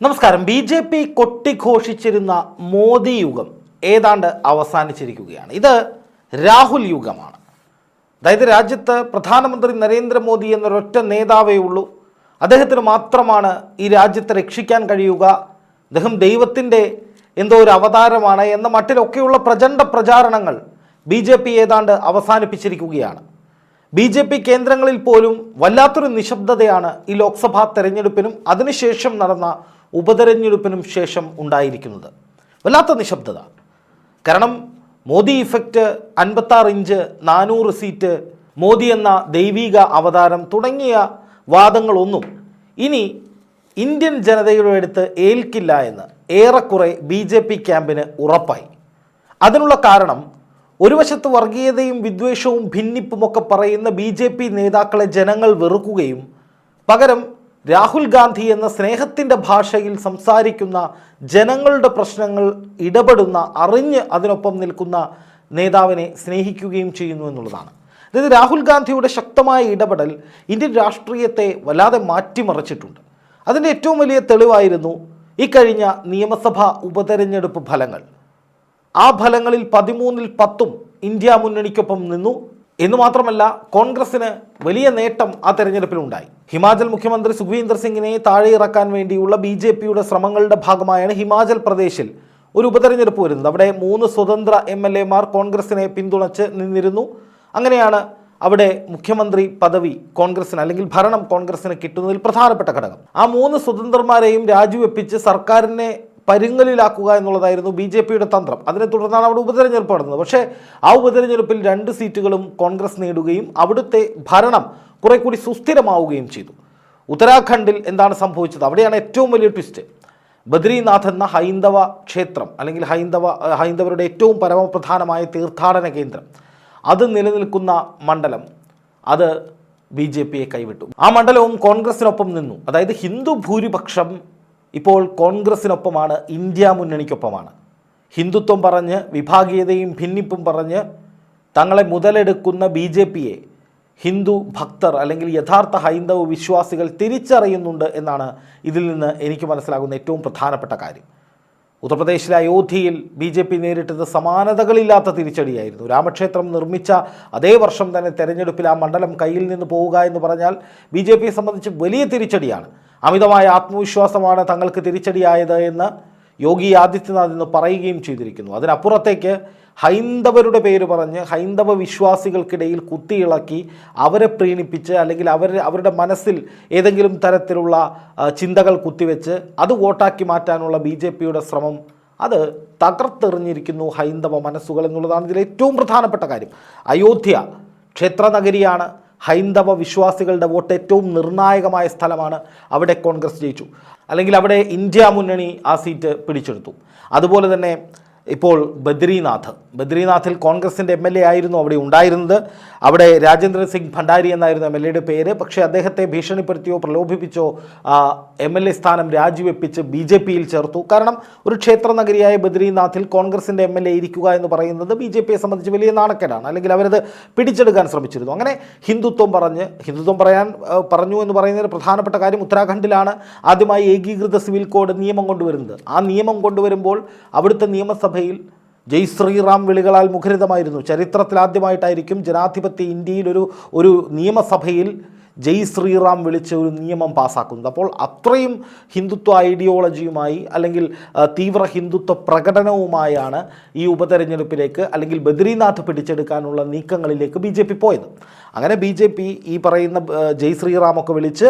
നമസ്കാരം. B J P കൊട്ടിഘോഷിച്ചിരുന്ന മോദി യുഗം ഏതാണ്ട് അവസാനിച്ചിരിക്കുകയാണ്. ഇത് രാഹുൽ യുഗമാണ്. അതായത് രാജ്യത്ത് പ്രധാനമന്ത്രി നരേന്ദ്രമോദി എന്നൊരൊറ്റ നേതാവേ ഉള്ളൂ. അദ്ദേഹത്തിന് മാത്രമാണ് ഈ രാജ്യത്തെ രക്ഷിക്കാൻ കഴിയുക. അദ്ദേഹം ദൈവത്തിന്റെ എന്തോ ഒരു അവതാരമാണ് എന്ന മട്ടിലൊക്കെയുള്ള പ്രചണ്ഡ പ്രചാരണങ്ങൾ ബി ജെ പി ഏതാണ്ട് അവസാനിപ്പിച്ചിരിക്കുകയാണ്. ബി ജെ പി കേന്ദ്രങ്ങളിൽ പോലും വല്ലാത്തൊരു നിശബ്ദതയാണ് ഈ ലോക്സഭാ തെരഞ്ഞെടുപ്പിനും അതിനുശേഷം നടന്ന ഉപതെരഞ്ഞെടുപ്പിനും ശേഷം ഉണ്ടായിരിക്കുന്നത്. വല്ലാത്ത നിശബ്ദത. കാരണം മോദി ഇഫക്റ്റ് അൻപത്താറ് ഇഞ്ച് നാനൂറ് സീറ്റ് മോദി എന്ന ദൈവീക അവതാരം തുടങ്ങിയ വാദങ്ങളൊന്നും ഇനി ഇന്ത്യൻ ജനതയുടെ അടുത്ത് ഏൽക്കില്ല എന്ന് ഏറെക്കുറെ ബി ജെ പി ക്യാമ്പിന് ഉറപ്പായി. അതിനുള്ള കാരണം ഒരു വശത്ത് വർഗീയതയും വിദ്വേഷവും ഭിന്നിപ്പുമൊക്കെ പറയുന്ന ബി ജെ പി നേതാക്കളെ ജനങ്ങൾ വെറുക്കുകയും പകരം രാഹുൽ ഗാന്ധി എന്ന സ്നേഹത്തിന്റെ ഭാഷയിൽ സംസാരിക്കുന്ന ജനങ്ങളുടെ പ്രശ്നങ്ങൾ ഇടപെടുന്ന അറിഞ്ഞ് അതിനൊപ്പം നിൽക്കുന്ന നേതാവിനെ സ്നേഹിക്കുകയും ചെയ്യുന്നു എന്നുള്ളതാണ്. അതായത് രാഹുൽ ഗാന്ധിയുടെ ശക്തമായ ഇടപെടൽ ഇന്ത്യൻ രാഷ്ട്രീയത്തെ വല്ലാതെ മാറ്റിമറിച്ചിട്ടുണ്ട്. അതിന്റെ ഏറ്റവും വലിയ തെളിവായിരുന്നു ഇക്കഴിഞ്ഞ നിയമസഭാ ഉപതെരഞ്ഞെടുപ്പ് ഫലങ്ങൾ. ആ ഫലങ്ങളിൽ പതിമൂന്നിൽ പത്തും ഇന്ത്യ മുന്നണിക്കൊപ്പം നിന്നു. എന്ന് മാത്രമല്ല കോൺഗ്രസിന് വലിയ നേട്ടം ആ തെരഞ്ഞെടുപ്പിലുണ്ടായി. ഹിമാചൽ മുഖ്യമന്ത്രി സുഖ്വീന്ദർ സിംഗിനെ താഴെ ഇറക്കാൻ വേണ്ടിയുള്ള ബി ജെ പിയുടെ ശ്രമങ്ങളുടെ ഭാഗമായാണ് ഹിമാചൽ പ്രദേശിൽ ഒരു ഉപതെരഞ്ഞെടുപ്പ് വരുന്നത്. അവിടെ മൂന്ന് സ്വതന്ത്ര എം എൽ എമാർ കോൺഗ്രസിനെ പിന്തുണച്ച് നിന്നിരുന്നു. അങ്ങനെയാണ് അവിടെ മുഖ്യമന്ത്രി പദവി കോൺഗ്രസിന് അല്ലെങ്കിൽ ഭരണം കോൺഗ്രസിന് കിട്ടുന്നതിൽ പ്രധാനപ്പെട്ട ഘടകം. ആ മൂന്ന് സ്വതന്ത്രന്മാരെയും രാജിവെപ്പിച്ച് സർക്കാരിനെ പരുങ്ങലിലാക്കുക എന്നുള്ളതായിരുന്നു ബി ജെ പിയുടെ തന്ത്രം. അതിനെ തുടർന്നാണ് അവിടെ ഉപതെരഞ്ഞെടുപ്പ് നടന്നത്. പക്ഷേ ആ ഉപതെരഞ്ഞെടുപ്പിൽ രണ്ട് സീറ്റുകളും കോൺഗ്രസ് നേടുകയും അവിടുത്തെ ഭരണം കുറെ കൂടി സുസ്ഥിരമാവുകയും ചെയ്തു. ഉത്തരാഖണ്ഡിൽ എന്താണ് സംഭവിച്ചത്? അവിടെയാണ് ഏറ്റവും വലിയ ട്വിസ്റ്റ് ബദ്രീനാഥ് എന്ന ഹൈന്ദവ ക്ഷേത്രം അല്ലെങ്കിൽ ഹൈന്ദവ ഹൈന്ദവരുടെ ഏറ്റവും പരമപ്രധാനമായ തീർത്ഥാടന കേന്ദ്രം അത് നിലനിൽക്കുന്ന മണ്ഡലം അത് ബി ജെ പിയെ കൈവിട്ടു. ആ മണ്ഡലവും കോൺഗ്രസിനൊപ്പം നിന്നു. അതായത് ഹിന്ദു ഭൂരിപക്ഷം ഇപ്പോൾ കോൺഗ്രസിനൊപ്പമാണ് ഇന്ത്യ മുന്നണിക്കൊപ്പമാണ്. ഹിന്ദുത്വം പറഞ്ഞ് വിഭാഗീയതയും ഭിന്നിപ്പും പറഞ്ഞ് തങ്ങളെ മുതലെടുക്കുന്ന ബി ജെ പിയെ ഹിന്ദു ഭക്തർ അല്ലെങ്കിൽ യഥാർത്ഥ ഹൈന്ദവ വിശ്വാസികൾ തിരിച്ചറിയുന്നുണ്ട് എന്നാണ് ഇതിൽ നിന്ന് എനിക്ക് മനസ്സിലാകുന്ന ഏറ്റവും പ്രധാനപ്പെട്ട കാര്യം. ഉത്തർപ്രദേശിലെ അയോധ്യയിൽ ബി ജെ പി നേരിട്ടത് സമാനതകളില്ലാത്ത തിരിച്ചടിയായിരുന്നു. രാമക്ഷേത്രം നിർമ്മിച്ച അതേ വർഷം തന്നെ തെരഞ്ഞെടുപ്പിൽ ആ മണ്ഡലം കയ്യിൽ നിന്ന് പോവുക എന്ന് പറഞ്ഞാൽ ബി ജെ പിയെ സംബന്ധിച്ച് വലിയ തിരിച്ചടിയാണ്. അമിതമായ ആത്മവിശ്വാസമാണ് തങ്ങൾക്ക് തിരിച്ചടിയായത് എന്ന് യോഗി ആദിത്യനാഥ് ഇന്ന് പറയുകയും ചെയ്തിരിക്കുന്നു. അതിനപ്പുറത്തേക്ക് ഹൈന്ദവരുടെ പേര് പറഞ്ഞ് ഹൈന്ദവ വിശ്വാസികൾക്കിടയിൽ കുത്തിയിളക്കി അവരെ പ്രീണിപ്പിച്ച് അല്ലെങ്കിൽ അവർ അവരുടെ മനസ്സിൽ ഏതെങ്കിലും തരത്തിലുള്ള ചിന്തകൾ കുത്തിവെച്ച് അത് വോട്ടാക്കി മാറ്റാനുള്ള ബി ശ്രമം അത് തകർത്തെറിഞ്ഞിരിക്കുന്നു ഹൈന്ദവ മനസ്സുകൾ എന്നുള്ളതാണ് ഇതിലെ ഏറ്റവും പ്രധാനപ്പെട്ട കാര്യം. അയോധ്യ ക്ഷേത്രനഗരിയാണ് ഹൈന്ദവ വിശ്വാസികളുടെ വോട്ട് ഏറ്റവും നിർണായകമായ സ്ഥലമാണ്. അവിടെ കോൺഗ്രസ് ജയിച്ചു. അല്ലെങ്കിൽ അവിടെ ഇന്ത്യ മുന്നണി ആ സീറ്റ് പിടിച്ചെടുത്തു. അതുപോലെ തന്നെ ഇപ്പോൾ ബദ്രീനാഥ്. ബദ്രീനാഥിൽ കോൺഗ്രസിന്റെ എം എൽ എ ആയിരുന്നു അവിടെ ഉണ്ടായിരുന്നത്. അവിടെ രാജേന്ദ്ര സിംഗ് ഭണ്ഡാരി എന്നായിരുന്നു എം എൽ എയുടെ പേര്. പക്ഷേ അദ്ദേഹത്തെ ഭീഷണിപ്പെടുത്തിയോ പ്രലോഭിപ്പിച്ചോ എം എൽ എ സ്ഥാനം രാജിവെപ്പിച്ച് ബി ജെ പിയിൽ ചേർത്തു. കാരണം ഒരു ക്ഷേത്ര നഗരിയായ ബദ്രീനാഥിൽ കോൺഗ്രസിന്റെ എം എൽ എ ഇരിക്കുക എന്ന് പറയുന്നത് ബി ജെ പിയെ സംബന്ധിച്ച് വലിയ നാണക്കേടാണ്. അല്ലെങ്കിൽ അവരത് പിടിച്ചെടുക്കാൻ ശ്രമിച്ചിരുന്നു. അങ്ങനെ ഹിന്ദുത്വം പറഞ്ഞ് ഹിന്ദുത്വം പറയാൻ പറഞ്ഞു എന്ന് പറയുന്നതിന് പ്രധാനപ്പെട്ട കാര്യം ഉത്തരാഖണ്ഡിലാണ് ആദ്യമായി ഏകീകൃത സിവിൽ കോഡ് നിയമം കൊണ്ടുവരുന്നത്. ആ നിയമം കൊണ്ടുവരുമ്പോൾ അവിടുത്തെ നിയമസഭയിൽ ജയ് ശ്രീറാം വിളികളാൽ മുഖരിതമായിരുന്നു. ചരിത്രത്തിലാദ്യമായിട്ടായിരിക്കും ജനാധിപത്യ ഇന്ത്യയിൽ ഒരു ഒരു നിയമസഭയിൽ ജയ് ശ്രീറാം വിളിച്ച ഒരു നിയമം പാസ്സാക്കുന്നത് അപ്പോൾ അത്രയും ഹിന്ദുത്വ ഐഡിയോളജിയുമായി അല്ലെങ്കിൽ തീവ്ര ഹിന്ദുത്വ പ്രകടനവുമായാണ് ഈ ഉപതെരഞ്ഞെടുപ്പിലേക്ക് അല്ലെങ്കിൽ ബദ്രീനാഥ് പിടിച്ചെടുക്കാനുള്ള നീക്കങ്ങളിലേക്ക് ബി ജെ പി പോയത്. അങ്ങനെ ബി ജെ പി ഈ പറയുന്ന ജയ് ശ്രീറാമൊക്കെ വിളിച്ച്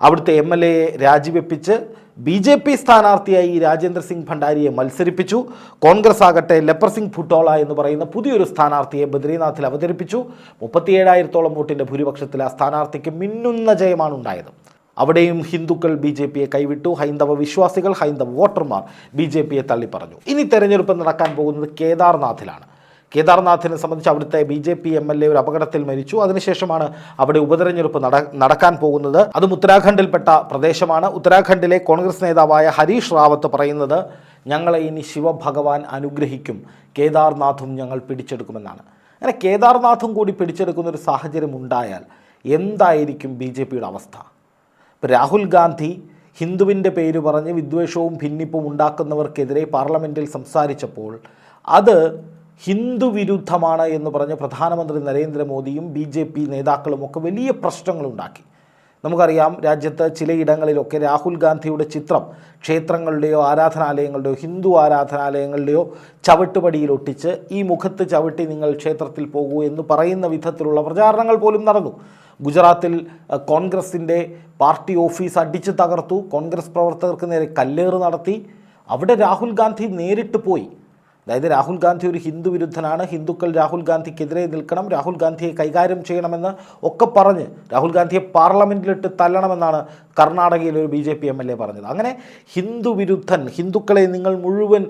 അവിടുത്തെ എം എൽ എയെ രാജിവെപ്പിച്ച് ബി ജെ പി സ്ഥാനാർത്ഥിയായി രാജേന്ദ്ര സിംഗ് ഭണ്ഡാരിയെ മത്സരിപ്പിച്ചു. കോൺഗ്രസ് ആകട്ടെ ലെപ്പർ സിംഗ് ഫുട്ടോള എന്ന് പറയുന്ന പുതിയൊരു സ്ഥാനാർത്ഥിയെ ബദ്രീനാഥിൽ അവതരിപ്പിച്ചു. മുപ്പത്തിയേഴായിരത്തോളം വോട്ടിന്റെ ഭൂരിപക്ഷത്തിൽ ആ സ്ഥാനാർത്ഥിക്ക് മിന്നുന്ന ജയമാണ് ഉണ്ടായത് അവിടെയും ഹിന്ദുക്കൾ ബി ജെ പിയെ കൈവിട്ടു. ഹൈന്ദവ വിശ്വാസികൾ ഹൈന്ദവ വോട്ടർമാർ ബി ജെ പിയെ തള്ളിപ്പറഞ്ഞു. ഇനി തെരഞ്ഞെടുപ്പ് നടക്കാൻ പോകുന്നത് കേദാർനാഥിലാണ്. കേദാർനാഥിനെ സംബന്ധിച്ച് അവിടുത്തെ B J P M L A ഒരു അപകടത്തിൽ മരിച്ചു. അതിനുശേഷമാണ് അവിടെ ഉപതെരഞ്ഞെടുപ്പ് നടക്കാൻ പോകുന്നത്. അതും ഉത്തരാഖണ്ഡിൽപ്പെട്ട പ്രദേശമാണ്. ഉത്തരാഖണ്ഡിലെ കോൺഗ്രസ് നേതാവായ ഹരീഷ് റാവത്ത് പറയുന്നത് ഞങ്ങളെ ഇനി ശിവഭഗവാൻ അനുഗ്രഹിക്കും. കേദാർനാഥും ഞങ്ങൾ പിടിച്ചെടുക്കുമെന്നാണ്. അങ്ങനെ കേദാർനാഥും കൂടി പിടിച്ചെടുക്കുന്ന ഒരു സാഹചര്യം ഉണ്ടായാൽ എന്തായിരിക്കും ബി ജെ പിയുടെ അവസ്ഥ? ഇപ്പോൾ രാഹുൽ ഗാന്ധി ഹിന്ദുവിന്റെ പേര് പറഞ്ഞ് വിദ്വേഷവും ഭിന്നിപ്പും ഉണ്ടാക്കുന്നവർക്കെതിരെ പാർലമെന്റിൽ സംസാരിച്ചപ്പോൾ അത് ഹിന്ദു വിരുദ്ധമാണ് എന്ന് പറഞ്ഞ് പ്രധാനമന്ത്രി നരേന്ദ്രമോദിയും ബി ജെ പി നേതാക്കളുമൊക്കെ വലിയ പ്രശ്നങ്ങളുണ്ടാക്കി. നമുക്കറിയാം രാജ്യത്ത് ചിലയിടങ്ങളിലൊക്കെ രാഹുൽ ഗാന്ധിയുടെ ചിത്രം ക്ഷേത്രങ്ങളുടെയോ ആരാധനാലയങ്ങളുടെയോ ഹിന്ദു ആരാധനാലയങ്ങളുടെയോ ചവിട്ടുപടിയിൽ ഒട്ടിച്ച് ഈ മുഖത്ത് ചവിട്ടി നിങ്ങൾ ക്ഷേത്രത്തിൽ പോകൂ എന്ന് പറയുന്ന വിധത്തിലുള്ള പ്രചാരണങ്ങൾ പോലും നടന്നു. ഗുജറാത്തിൽ കോൺഗ്രസിന്റെ പാർട്ടി ഓഫീസ് അടിച്ചു തകർത്തു. കോൺഗ്രസ് പ്രവർത്തകർക്ക് നേരെ കല്ലേറ് നടത്തി. അവിടെ രാഹുൽ ഗാന്ധി നേരിട്ട് പോയി. അതായത് രാഹുൽ ഗാന്ധി ഒരു ഹിന്ദു വിരുദ്ധനാണ്. ഹിന്ദുക്കൾ രാഹുൽ ഗാന്ധിക്കെതിരെ നിൽക്കണം. രാഹുൽ ഗാന്ധിയെ കൈകാര്യം ചെയ്യണമെന്ന് ഒക്കെ പറഞ്ഞ് രാഹുൽ ഗാന്ധിയെ പാർലമെന്റിലിട്ട് തല്ലണമെന്നാണ് കർണാടകയിലെ ഒരു B J P M L A പറഞ്ഞത്. അങ്ങനെ ഹിന്ദു വിരുദ്ധൻ ഹിന്ദുക്കളെ നിങ്ങൾ മുഴുവൻ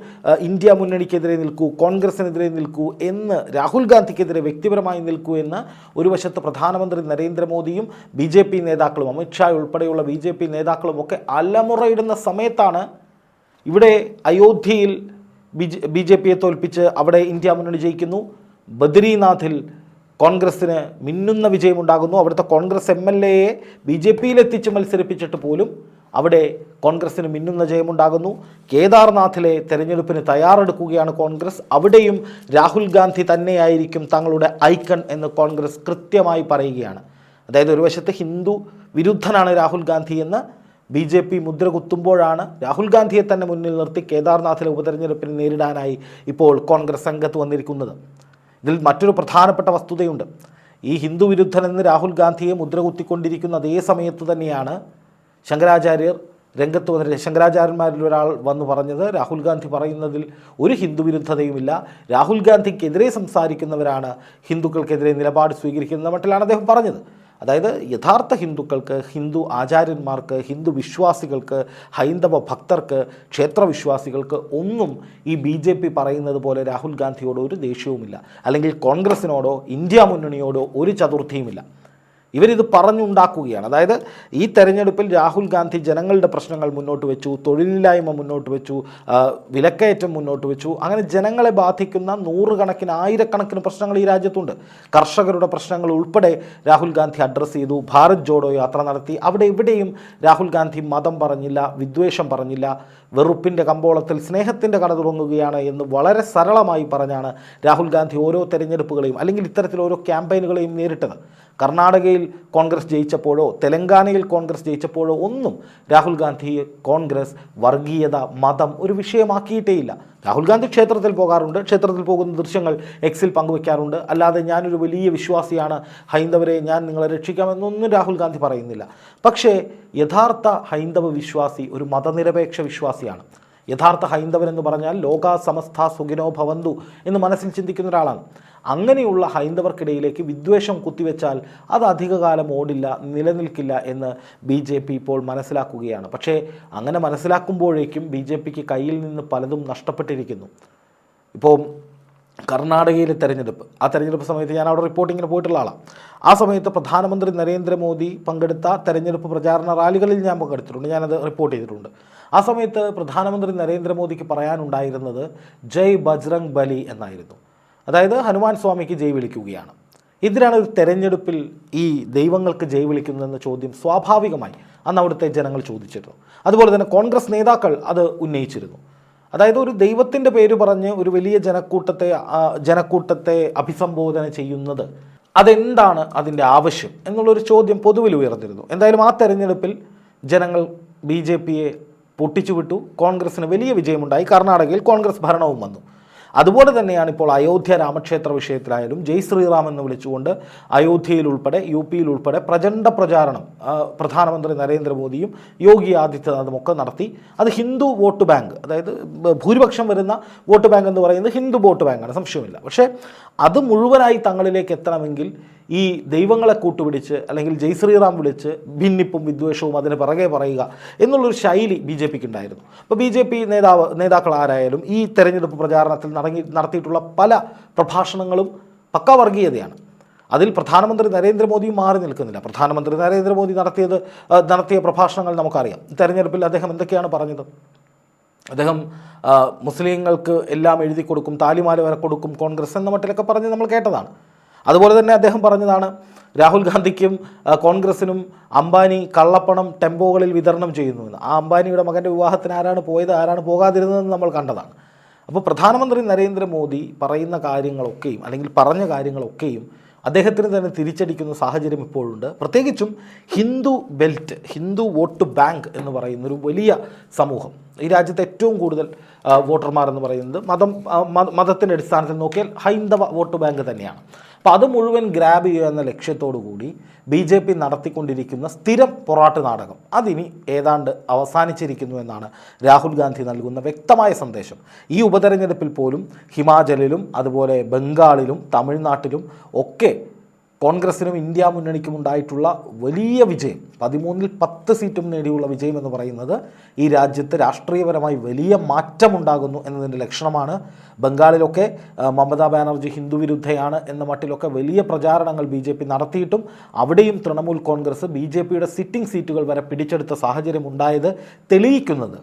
ഇന്ത്യ മുന്നണിക്കെതിരെ നിൽക്കൂ കോൺഗ്രസിനെതിരെ നിൽക്കൂ എന്ന് രാഹുൽ ഗാന്ധിക്കെതിരെ വ്യക്തിപരമായി നിൽക്കൂ എന്ന് ഒരു വശത്ത് പ്രധാനമന്ത്രി നരേന്ദ്രമോദിയും ബി ജെ പി നേതാക്കളും അമിത്ഷാ ഉൾപ്പെടെയുള്ള ബി ജെ പി നേതാക്കളും ഒക്കെ അലമുറയിടുന്ന സമയത്താണ് ഇവിടെ അയോധ്യയിൽ ബി ജെ പിയെ തോൽപ്പിച്ച് അവിടെ ഇന്ത്യ മുന്നണി ജയിക്കുന്നു. ബദ്രീനാഥിൽ കോൺഗ്രസ്സിന് മിന്നുന്ന വിജയമുണ്ടാകുന്നു. അവിടുത്തെ കോൺഗ്രസ് എം എൽ എയെ ബി ജെ പിയിലെത്തിച്ച് മത്സരിപ്പിച്ചിട്ട് പോലും അവിടെ കോൺഗ്രസ്സിന് മിന്നുന്ന ജയമുണ്ടാകുന്നു. കേദാർനാഥിലെ തെരഞ്ഞെടുപ്പിന് തയ്യാറെടുക്കുകയാണ് കോൺഗ്രസ്. അവിടെയും രാഹുൽ ഗാന്ധി തന്നെയായിരിക്കും തങ്ങളുടെ ഐക്കൺ എന്ന് കോൺഗ്രസ് കൃത്യമായി പറയുകയാണ്. അതായത് ഒരു വശത്ത് ഹിന്ദു വിരുദ്ധനാണ് രാഹുൽ ഗാന്ധി എന്ന് ബി ജെ പി മുദ്ര കുത്തുമ്പോഴാണ് രാഹുൽ ഗാന്ധിയെ തന്നെ മുന്നിൽ നിർത്തി കേദാർനാഥിലെ ഉപതെരഞ്ഞെടുപ്പിനെ നേരിടാനായി ഇപ്പോൾ കോൺഗ്രസ് രംഗത്ത് വന്നിരിക്കുന്നത്. ഇതിൽ മറ്റൊരു പ്രധാനപ്പെട്ട വസ്തുതയുണ്ട്. ഈ ഹിന്ദു വിരുദ്ധൻ എന്ന് രാഹുൽ ഗാന്ധിയെ മുദ്ര കുത്തിക്കൊണ്ടിരിക്കുന്ന അതേ സമയത്ത് തന്നെയാണ് ശങ്കരാചാര്യർ രംഗത്ത് വന്നിട്ട് ശങ്കരാചാര്യന്മാരിൽ ഒരാൾ വന്നു പറഞ്ഞത് രാഹുൽ ഗാന്ധി പറയുന്നതിൽ ഒരു ഹിന്ദു വിരുദ്ധതയുമില്ല. രാഹുൽ ഗാന്ധിക്കെതിരെ സംസാരിക്കുന്നവരാണ് ഹിന്ദുക്കൾക്കെതിരെ നിലപാട് സ്വീകരിക്കുന്ന മട്ടിലാണ് അദ്ദേഹം പറഞ്ഞത്. അതായത് യഥാർത്ഥ ഹിന്ദുക്കൾക്ക് ഹിന്ദു ആചാര്യന്മാർക്ക് ഹിന്ദു വിശ്വാസികൾക്ക് ഹൈന്ദവ ഭക്തർക്ക് ക്ഷേത്രവിശ്വാസികൾക്ക് ഒന്നും ഈ ബി ജെ പി പറയുന്നത് പോലെ രാഹുൽ ഗാന്ധിയോടോ ഒരു ദേഷ്യവുമില്ല. അല്ലെങ്കിൽ കോൺഗ്രസിനോടോ ഇന്ത്യ മുന്നണിയോടോ ഒരു ചതുർത്ഥിയുമില്ല. ഇവരിത് പറഞ്ഞുണ്ടാക്കുകയാണ്. അതായത് ഈ തെരഞ്ഞെടുപ്പിൽ രാഹുൽ ഗാന്ധി ജനങ്ങളുടെ പ്രശ്നങ്ങൾ മുന്നോട്ട് വെച്ചു തൊഴിലില്ലായ്മ മുന്നോട്ട് വെച്ചു വിലക്കയറ്റം മുന്നോട്ട് വെച്ചു. അങ്ങനെ ജനങ്ങളെ ബാധിക്കുന്ന നൂറുകണക്കിന് ആയിരക്കണക്കിന് പ്രശ്നങ്ങൾ ഈ രാജ്യത്തുണ്ട്. കർഷകരുടെ പ്രശ്നങ്ങൾ ഉൾപ്പെടെ രാഹുൽ ഗാന്ധി അഡ്രസ്സ് ചെയ്തു. ഭാരത് ജോഡോ യാത്ര നടത്തി. അവിടെ എവിടെയും രാഹുൽ ഗാന്ധി മതം പറഞ്ഞില്ല വിദ്വേഷം പറഞ്ഞില്ല. വെറുപ്പിന്റെ കമ്പോളത്തിൽ സ്നേഹത്തിന്റെ കട തുറങ്ങുകയാണ് എന്ന് വളരെ സരളമായി പറഞ്ഞാണ് രാഹുൽ ഗാന്ധി ഓരോ തെരഞ്ഞെടുപ്പുകളെയും അല്ലെങ്കിൽ ഇത്തരത്തിൽ ഓരോ ക്യാമ്പയിനുകളെയും നേരിട്ടത്. കർണാടകയിൽ കോൺഗ്രസ് ജയിച്ചപ്പോഴോ തെലങ്കാനയിൽ കോൺഗ്രസ് ജയിച്ചപ്പോഴോ ഒന്നും രാഹുൽ ഗാന്ധിയെ കോൺഗ്രസ് വർഗീയത മതം ഒരു വിഷയമാക്കിയിട്ടേയില്ല. രാഹുൽ ഗാന്ധി ക്ഷേത്രത്തിൽ പോകാറുണ്ട്. ക്ഷേത്രത്തിൽ പോകുന്ന ദൃശ്യങ്ങൾ എക്സിൽ പങ്കുവെക്കാറുണ്ട്. അല്ലാതെ ഞാനൊരു വലിയ വിശ്വാസിയാണ്. ഹൈന്ദവരെ ഞാൻ നിങ്ങളെ രക്ഷിക്കാമെന്നൊന്നും രാഹുൽ ഗാന്ധി പറയുന്നില്ല. പക്ഷേ യഥാർത്ഥ ഹൈന്ദവ വിശ്വാസി ഒരു മതനിരപേക്ഷ വിശ്വാസിയാണ്. യഥാർത്ഥ ഹൈന്ദവൻ എന്ന് പറഞ്ഞാൽ ലോക സമസ്ത സുഖിനോ ഭവന്തു എന്ന് മനസ്സിൽ ചിന്തിക്കുന്ന ഒരാളാണ്. അങ്ങനെയുള്ള ഹൈന്ദവർക്കിടയിലേക്ക് വിദ്വേഷം കുത്തിവെച്ചാൽ അത് അധികകാലം ഓടില്ല നിലനിൽക്കില്ല എന്ന് ബി ജെ പി ഇപ്പോൾ മനസ്സിലാക്കുകയാണ്. പക്ഷേ അങ്ങനെ മനസ്സിലാക്കുമ്പോഴേക്കും ബി ജെ പിക്ക് കയ്യിൽ നിന്ന് പലതും നഷ്ടപ്പെട്ടിരിക്കുന്നു. ഇപ്പോൾ കർണാടകയിലെ തെരഞ്ഞെടുപ്പ്. ആ തെരഞ്ഞെടുപ്പ് സമയത്ത് ഞാൻ അവിടെ റിപ്പോർട്ടിങ്ങിന് പോയിട്ടുള്ള ആളാണ് ആ സമയത്ത് പ്രധാനമന്ത്രി നരേന്ദ്രമോദി പങ്കെടുത്ത തെരഞ്ഞെടുപ്പ് പ്രചാരണ റാലികളിൽ ഞാൻ പങ്കെടുത്തിട്ടുണ്ട്. ഞാനത് റിപ്പോർട്ട് ചെയ്തിട്ടുണ്ട്. ആ സമയത്ത് പ്രധാനമന്ത്രി നരേന്ദ്രമോദിക്ക് പറയാനുണ്ടായിരുന്നത് ജയ് ബജ്രംഗ് ബലി എന്നായിരുന്നു. അതായത് ഹനുമാൻ സ്വാമിക്ക് ജയ് വിളിക്കുകയാണ്. എന്തിനാണ് ഒരു തെരഞ്ഞെടുപ്പിൽ ഈ ദൈവങ്ങൾക്ക് ജയ് വിളിക്കുന്നതെന്ന ചോദ്യം സ്വാഭാവികമായി അന്ന് അവിടുത്തെ ജനങ്ങൾ ചോദിച്ചിരുന്നു. അതുപോലെ തന്നെ കോൺഗ്രസ് നേതാക്കൾ അത് ഉന്നയിച്ചിരുന്നു. അതായത് ഒരു ദൈവത്തിന്റെ പേര് പറഞ്ഞ് ഒരു വലിയ ജനക്കൂട്ടത്തെ ജനക്കൂട്ടത്തെ അഭിസംബോധന ചെയ്യുന്നത് അതെന്താണ് അതിന്റെ ആവശ്യം എന്നുള്ളൊരു ചോദ്യം പൊതുവിൽ ഉയർന്നിരുന്നു. എന്തായാലും ആ തെരഞ്ഞെടുപ്പിൽ ജനങ്ങൾ ബി ജെ പിയെ പൊട്ടിച്ചുവിട്ടു. കോൺഗ്രസിന് വലിയ വിജയമുണ്ടായി. കർണാടകയിൽ കോൺഗ്രസ് ഭരണവും വന്നു. അതുപോലെ തന്നെയാണ് ഇപ്പോൾ അയോധ്യ രാമക്ഷേത്ര വിഷയത്തിലായാലും ജയ് ശ്രീറാം എന്ന് വിളിച്ചുകൊണ്ട് അയോധ്യയിൽ ഉൾപ്പെടെ യു പിയിൽ ഉൾപ്പെടെ പ്രചണ്ഡ പ്രചാരണം പ്രധാനമന്ത്രി നരേന്ദ്രമോദിയും യോഗി ആദിത്യനാഥും ഒക്കെ നടത്തി. അത് ഹിന്ദു വോട്ട് ബാങ്ക് അതായത് ഭൂരിപക്ഷം വരുന്ന വോട്ട് ബാങ്ക് എന്ന് പറയുന്നത് ഹിന്ദു വോട്ട് ബാങ്കാണ് സംശയമില്ല. പക്ഷേ അത് മുഴുവനായി തങ്ങളിലേക്ക് എത്തണമെങ്കിൽ ഈ ദൈവങ്ങളെ കൂട്ടുപിടിച്ച് അല്ലെങ്കിൽ ജയ് ശ്രീറാം വിളിച്ച് ഭിന്നിപ്പും വിദ്വേഷവും അതിന് പിറകെ പറയുക എന്നുള്ളൊരു ശൈലി ബി ജെ പിക്ക് ഉണ്ടായിരുന്നു അപ്പോൾ ബി ജെ പി നേതാവ് നേതാക്കൾ ആരായാലും ഈ തെരഞ്ഞെടുപ്പ് പ്രചാരണത്തിൽ നടങ്ങി നടത്തിയിട്ടുള്ള പല പ്രഭാഷണങ്ങളും പക്കാ വർഗീയതയാണ്. അതിൽ പ്രധാനമന്ത്രി നരേന്ദ്രമോദിയും മാറി നിൽക്കുന്നില്ല. പ്രധാനമന്ത്രി നരേന്ദ്രമോദി നടത്തിയത് നടത്തിയ പ്രഭാഷണങ്ങൾ നമുക്കറിയാം. തെരഞ്ഞെടുപ്പിൽ അദ്ദേഹം എന്തൊക്കെയാണ് പറഞ്ഞത്? അദ്ദേഹം മുസ്ലിങ്ങൾക്ക് എല്ലാം എഴുതി കൊടുക്കും താലിമാല വരെ കൊടുക്കും കോൺഗ്രസ് എന്ന മട്ടിലൊക്കെ പറഞ്ഞ് നമ്മൾ കേട്ടതാണ്. അതുപോലെ തന്നെ അദ്ദേഹം പറഞ്ഞതാണ് രാഹുൽ ഗാന്ധിക്കും കോൺഗ്രസിനും അംബാനി കള്ളപ്പണം ടെമ്പോകളിൽ വിതരണം ചെയ്യുന്നുവെന്ന് ആ അംബാനിയുടെ മകന്റെ വിവാഹത്തിന് ആരാണ് പോയത് ആരാണ് പോകാതിരുന്നതെന്ന് നമ്മൾ കണ്ടതാണ്. അപ്പോൾ പ്രധാനമന്ത്രി നരേന്ദ്രമോദി പറയുന്ന കാര്യങ്ങളൊക്കെയും അല്ലെങ്കിൽ പറഞ്ഞ കാര്യങ്ങളൊക്കെയും അദ്ദേഹത്തിന് തന്നെ തിരിച്ചടിക്കുന്ന സാഹചര്യം ഇപ്പോഴുണ്ട്. പ്രത്യേകിച്ചും Hindu belt Hindu vote bank എന്ന് പറയുന്നൊരു വലിയ സമൂഹം. ഈ രാജ്യത്ത് ഏറ്റവും കൂടുതൽ വോട്ടർമാർ എന്ന് പറയുന്നത് മതം മതത്തിന്റെ അടിസ്ഥാനത്തിൽ നോക്കിയാൽ ഹൈന്ദവ വോട്ട് ബാങ്ക് തന്നെയാണ്. അപ്പോൾ അത് മുഴുവൻ ഗ്രാബ് ചെയ്യുക എന്ന ലക്ഷ്യത്തോടു കൂടി ബി ജെ പി നടത്തിക്കൊണ്ടിരിക്കുന്ന സ്ഥിരം പൊറാട്ട് നാടകം. അതിനി ഏതാണ്ട് അവസാനിച്ചിരിക്കുന്നു എന്നാണ് രാഹുൽ ഗാന്ധി നൽകുന്ന വ്യക്തമായ സന്ദേശം. ഈ ഉപതെരഞ്ഞെടുപ്പിൽ പോലും ഹിമാചലിലും അതുപോലെ ബംഗാളിലും തമിഴ്നാട്ടിലും ഒക്കെ കോൺഗ്രസിനും ഇന്ത്യ മുന്നണിക്കും ഉണ്ടായിട്ടുള്ള വലിയ വിജയം പതിമൂന്നിൽ പത്ത് സീറ്റും നേടിയുള്ള വിജയം എന്ന് പറയുന്നത് ഈ രാജ്യത്ത് രാഷ്ട്രീയപരമായി വലിയ മാറ്റമുണ്ടാകുന്നു എന്നതിന്റെ ലക്ഷണമാണ്. ബംഗാളിലൊക്കെ മമതാ ബാനർജി ഹിന്ദു വിരുദ്ധയാണ് എന്ന മട്ടിലൊക്കെ വലിയ പ്രചാരണങ്ങൾ ബി ജെ പി നടത്തിയിട്ടും അവിടെയും തൃണമൂൽ കോൺഗ്രസ് ബി ജെ പിയുടെ സിറ്റിംഗ് സീറ്റുകൾ വരെ പിടിച്ചെടുത്ത സാഹചര്യം ഉണ്ടായത് തെളിയിക്കുന്നത്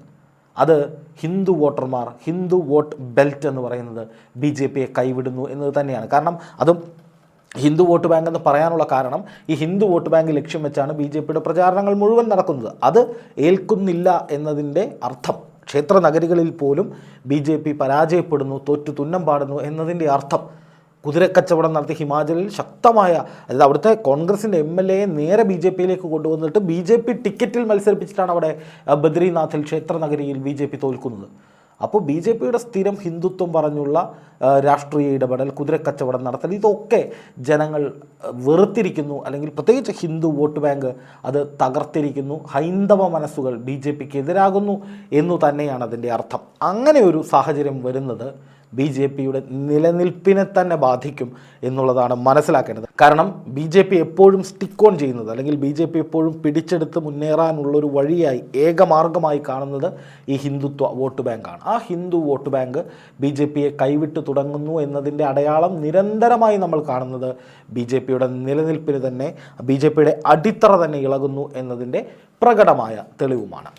അത് ഹിന്ദു വോട്ടർമാർ ഹിന്ദു വോട്ട് ബെൽറ്റ് എന്ന് പറയുന്നത് ബി ജെ പിയെ കൈവിടുന്നു എന്നത് തന്നെയാണ്. കാരണം അതും ഹിന്ദു വോട്ട് ബാങ്ക് എന്ന് പറയാനുള്ള കാരണം ഈ ഹിന്ദു വോട്ട് ബാങ്ക് ലക്ഷ്യം വെച്ചാണ് ബി ജെ പിയുടെ പ്രചാരണങ്ങൾ മുഴുവൻ നടക്കുന്നത്. അത് ഏൽക്കുന്നില്ല എന്നതിന്റെ അർത്ഥം ക്ഷേത്ര നഗരികളിൽ പോലും ബി ജെ പി പരാജയപ്പെടുന്നു തോറ്റു തുന്നം പാടുന്നു എന്നതിന്റെ അർത്ഥം കുതിരക്കച്ചവടം നടത്തി ഹിമാചലിൽ ശക്തമായ അതായത് അവിടുത്തെ കോൺഗ്രസിന്റെ എം എൽ എയെ നേരെ ബി ജെ പിയിലേക്ക് കൊണ്ടുവന്നിട്ട് ബി ജെ പി ടിക്കറ്റിൽ മത്സരിപ്പിച്ചിട്ടാണ് അവിടെ ബദ്രീനാഥിൽ ക്ഷേത്ര നഗരിയിൽ ബി ജെ പി തോൽക്കുന്നത്. അപ്പോൾ ബി ജെ പിയുടെ സ്ഥിരം ഹിന്ദുത്വം പറഞ്ഞുള്ള രാഷ്ട്രീയ ഇടപെടൽ കുതിരക്കച്ചവടം നടത്തൽ ഇതൊക്കെ ജനങ്ങൾ വെറുത്തിരിക്കുന്നു. അല്ലെങ്കിൽ പ്രത്യേകിച്ച് ഹിന്ദു വോട്ട് ബാങ്ക് അത് തകർത്തിരിക്കുന്നു. ഹൈന്ദവ മനസ്സുകൾ ബി ജെ പിക്ക് എതിരാകുന്നു എന്നു തന്നെയാണ് അതിന്റെ അർത്ഥം. അങ്ങനെ ഒരു സാഹചര്യം വരുന്നത് ബി ജെ പിയുടെ നിലനിൽപ്പിനെ തന്നെ ബാധിക്കും എന്നുള്ളതാണ് മനസ്സിലാക്കേണ്ടത്. കാരണം ബി ജെ പി എപ്പോഴും സ്റ്റിക്ക് ഓൺ ചെയ്യുന്നത് അല്ലെങ്കിൽ ബി ജെ പി എപ്പോഴും പിടിച്ചെടുത്ത് മുന്നേറാനുള്ളൊരു വഴിയായി ഏകമാർഗമായി കാണുന്നത് ഈ ഹിന്ദുത്വ വോട്ട് ബാങ്കാണ്. ആ Hindu vote bank B J പിയെ കൈവിട്ട് തുടങ്ങുന്നു എന്നതിന്റെ അടയാളം നിരന്തരമായി നമ്മൾ കാണുന്നത് ബി ജെ പിയുടെ നിലനിൽപ്പിന് തന്നെ ബി ജെ പിയുടെ അടിത്തറ തന്നെ ഇളകുന്നു എന്നതിന്റെ പ്രകടമായ തെളിവുമാണ്.